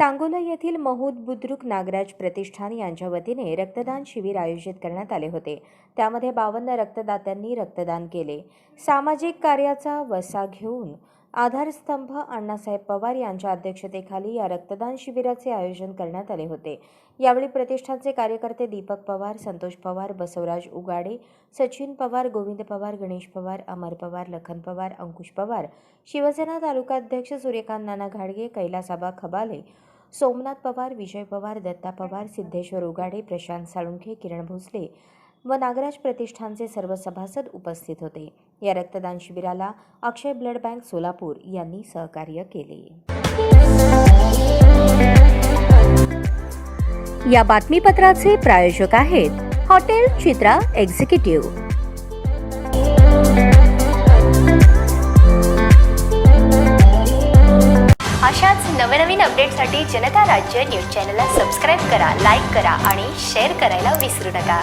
सांगोला येथील महूद बुद्रुक नागराज प्रतिष्ठान यांच्या वतीने रक्तदान शिबिर आयोजित करण्यात आले होते. त्यामध्ये बावन्न रक्तदात्यांनी रक्तदान केले. सामाजिक कार्याचा वसा घेऊन आधारस्तंभ अण्णासाहेब पवार यांच्या अध्यक्षतेखाली या रक्तदान शिबिराचे आयोजन करण्यात आले होते. यावेळी प्रतिष्ठानचे कार्यकर्ते दीपक पवार संतोष पवार बसवराज उगाडे सचिन पवार गोविंद पवार गणेश पवार अमर पवार लखन पवार अंकुश पवार शिवसेना तालुकाध्यक्ष सूर्यकांत नाना घाडगे कैलासाबा खबाले सोमनाथ पवार विजय पवार दत्ता पवार सिद्धेश्वर उगाडे प्रशांत साळुंखे किरण भोसले व नागराज प्रतिष्ठानचे सर्व सभासद उपस्थित होते. या रक्तदान शिबिराला अक्षय ब्लड बँक सोलापूर यांनी सहकार्य केले. या बातमीपत्राचे प्रायोजक आहेत हॉटेल चित्रा एक्झिक्युटिव्ह. अशाच नवनवीन अपडेटसाठी जनता राज्य न्यूज चॅनलला सबस्क्राईब करा लाईक करा आणि शेअर करायला विसरू नका.